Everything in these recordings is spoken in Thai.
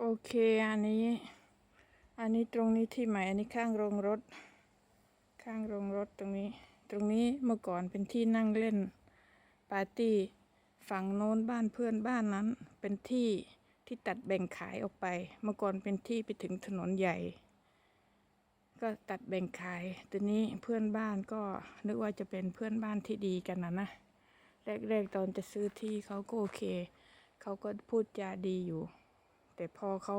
โอเค อันนี้ อันนี้ตรงนี้ที่ใหม่ อันนี้ข้างโรงรถ ข้างโรงรถตรงนี้ ตรงนี้เมื่อก่อนเป็นที่นั่งเล่นปาร์ตี้ ฝั่งโน้นบ้านเพื่อนบ้านนั้น เป็นที่ที่ตัดแบ่งขายออกไป เมื่อก่อนเป็นที่ไปถึงถนนใหญ่ ก็ตัดแบ่งขายทีนี้เพื่อนบ้านก็นึกว่าจะเป็นเพื่อนบ้านที่ดีกันนะนะแรกๆตอนจะซื้อที่เขาก็โอเค เขาก็พูดจาดีอยู่ แต่พอเขา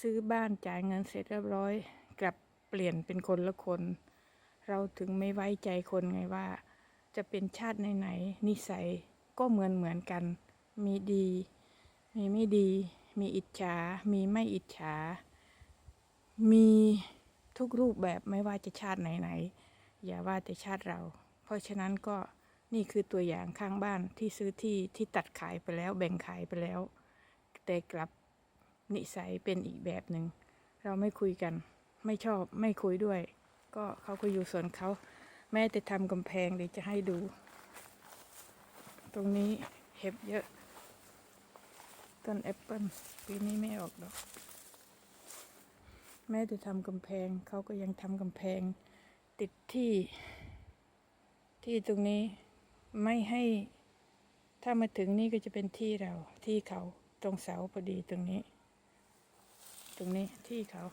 ซื้อบ้านจ่ายเงินเสร็จเรียบร้อย กลับเปลี่ยนเป็นคนละคน เราถึงไม่ไว้ใจคนไงว่า จะเป็นชาติไหนๆนิสัยก็เหมือนเหมือนกัน มีดี มีไม่ดี มีอิจฉา มีไม่อิจฉา มีทุกรูปแบบไม่ว่าจะชาติไหนๆอย่าว่าแต่ชาติเรา เพราะฉะนั้นก็นี่คือตัวอย่างข้างบ้านที่ซื้อที่ที่ตัดขายไปแล้วแบ่งขายไปแล้ว แต่กลับ นิสัยเป็นอีกแบบหนึ่งเราไม่คุยกัน ไม่ชอบไม่คุยด้วย ก็เขาก็อยู่ส่วนเขา แม้แต่ทำกำแพงเดี๋ยวจะให้ดู ตรงนี้เห็บเยอะ ต้นแอปเปิลปีนี้ไม่ออกดอก แม้แต่ทำกำแพงเขาก็ยังทำกำแพง ติดที่ ที่ตรงนี้ไม่ให้ถ้ามาถึงนี่ก็จะเป็นที่เราที่เขาตรงเสาพอดีตรงนี้ ตรงนี้ที่เขา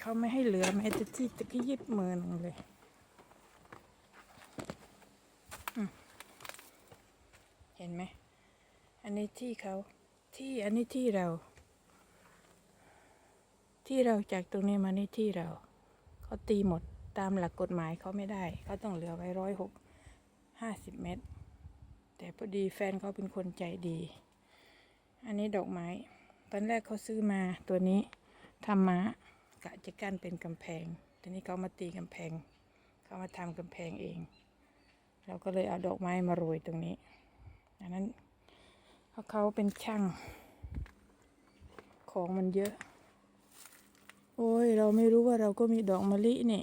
เขาไม่ให้เหลือแม้แต่ที่ตะกี้ยิบมือหนึ่งเลยเห็นไหม อันนี้ที่เขาที่อันนี้ที่เรา ที่เราจากตรงนี้มานี่ที่เราเขาตีหมดตามหลักกฎหมายเขาไม่ได้เขาต้องเหลือไว้ร้อยหกห้าสิบเมตร แต่พอดีแฟนเขาเป็นคนใจดี อันนี้ดอกไม้ ตอนแรกเขาซื้อมาตัวนี้ทำม้ากะจะกั้นเป็นกำแพง ทีนี้เขามาตีกำแพง เขามาทำกำแพงเอง เราก็เลยเอาดอกไม้มาโรยตรงนี้ อันนั้นเพราะเขาเป็นช่าง ของมันเยอะ โอ้ย เราไม่รู้ว่าเราก็มีดอกมะลินี่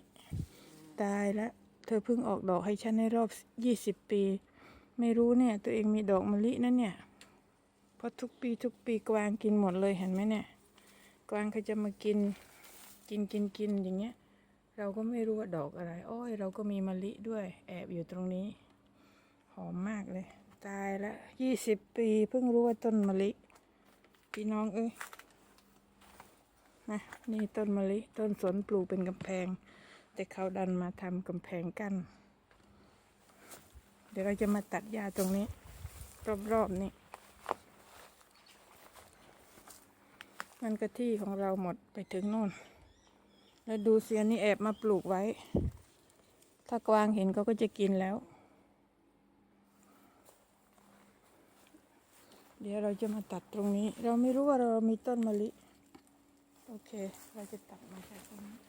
ตายแล้วเธอเพิ่งออกดอกให้ฉันในรอบยี่สิบปี ไม่รู้เนี่ย ตัวเองมีดอกมะลินั่นเนี่ย ราะทุกปีทุกปีกวางกินหมดเลยเห็นไหมเนี่ย กวางเขาจะมากินกินกินกินอย่างเงี้ย เราก็ไม่รู้ว่าดอกอะไร โอ้ย เราก็มีมะลิด้วย แอบอยู่ตรงนี้ หอมมากเลย ตายล้วยี่สิบปีเพิ่งรู้ว่าต้นมะลิ พี่น้องเอ้ยนะนี่ต้นมะลิ ต้นสนปลูกเป็นกำแพง แต่เขาดันมาทำกำแพงกั้นเดี๋ยวเราจะมาตัดหญ้าตรงนี้ รอบๆนี่ มันก็ที่ของเราหมดไปถึงโน่น แล้วดูเสียนี่แอบมาปลูกไว้ ถ้ากวางเห็นเขาก็จะกินแล้ว เดี๋ยวเราจะมาตัดตรงนี้ เราไม่รู้ว่าเรามีต้นมะลิ โอเค เราจะตัดมาจากตรงนี้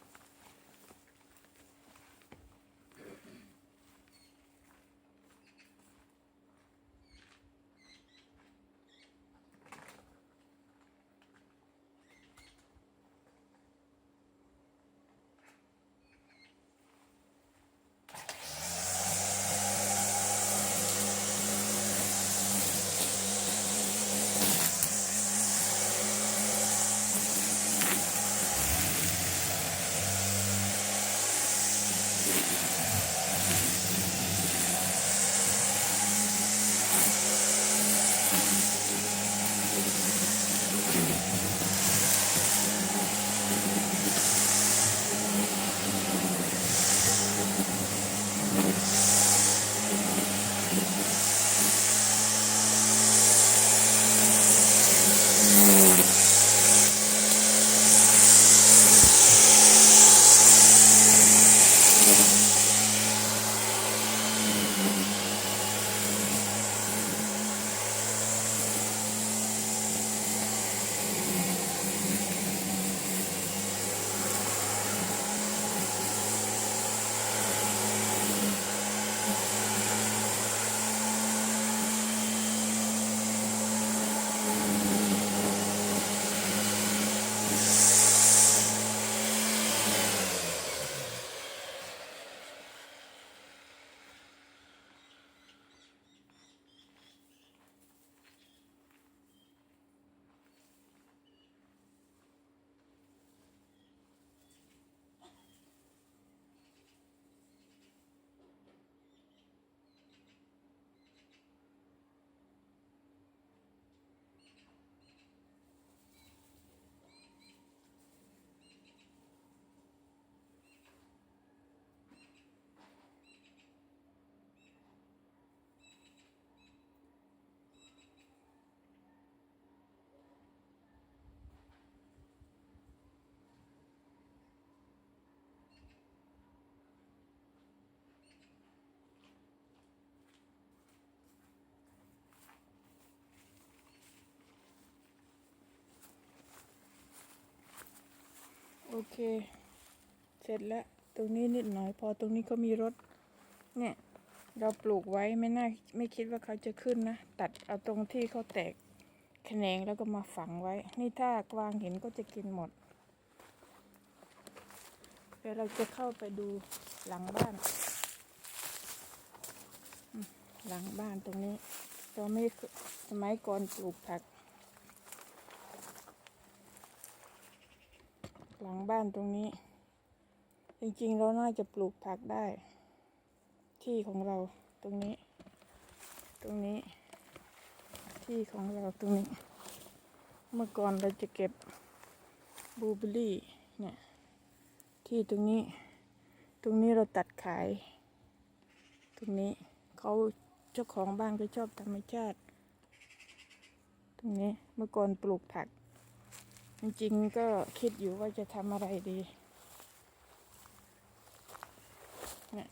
โอเค เสร็จแล้ว ตรงนี้นิดหน่อย พอตรงนี้ก็มีรถ เนี่ย เราปลูกไว้ไม่น่าไม่คิดว่าเขาจะขึ้นนะ ตัดเอาตรงที่เขาแตกแขนงแล้วก็มาฝังไว้ นี่ถ้ากวางเห็นก็จะกินหมด เดี๋ยวเราจะเข้าไปดูหลังบ้าน หลังบ้านตรงนี้ เราไม่สมัยก่อนปลูกผัก หลังบ้านตรงนี้ จริงๆ เราน่าจะปลูกผักได้ ที่ของเราตรงนี้ ตรงนี้ ที่ของเราตรงนี้ เมื่อก่อนเราจะเก็บบลูเบอร์รี่เนี่ยที่ตรงนี้ ตรงนี้เราตัดขาย ตรงนี้เขาเจ้าของบ้านก็ชอบธรรมชาติ ตรงนี้เมื่อก่อนปลูกผัก จริงๆก็คิดอยู่ว่าจะทำอะไรดีเนี่ย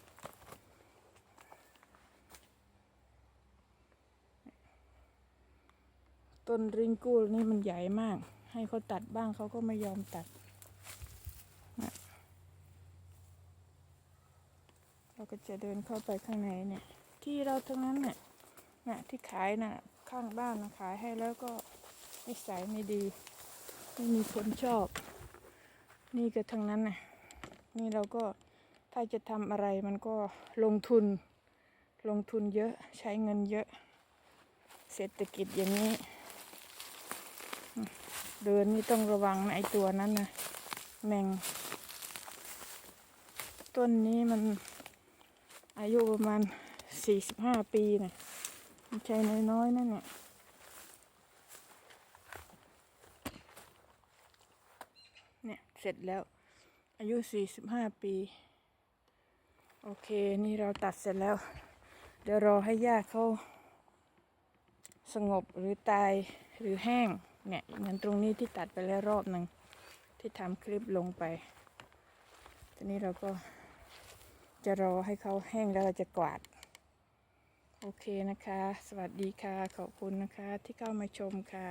ต้นริงกูลนี่มันใหญ่มาก ให้เขาตัดบ้างเขาก็ไม่ยอมตัดเราก็จะเดินเข้าไปข้างในเนี่ย ที่เราทั้งนั้นเนี่ยน่ะที่ขายน่ะข้างบ้านนะขายให้แล้วก็นิสัยไม่ดี ไม่มีคนชอบ นี่ก็ทั้งนั้นน่ะนี่เราก็ถ้าจะทำอะไรมันก็ลงทุน ลงทุนเยอะใช้เงินเยอะ เศรษฐกิจอย่างนี้ เดินนี่ต้องระวังนะไอตัวนั้นนะแมง ต้นนี้มันอายุประมาณสี่สิบห้าปีนะไม่ใช่น้อยๆนั่นเนี่ย เนี่ย เสร็จแล้ว อายุสี่สิบห้าปี โอเค นี่เราตัดเสร็จแล้ว เดี๋ยวรอให้หญ้าเขาสงบหรือตายหรือแห้ง เนี่ยเหมือนตรงนี้ที่ตัดไปแล้วรอบหนึ่งที่ทำคลิปลงไป ทีนี้เราก็จะรอให้เขาแห้งแล้วเราจะกวาด โอเคนะคะ สวัสดีค่ะ ขอบคุณนะคะที่เข้ามาชมค่ะ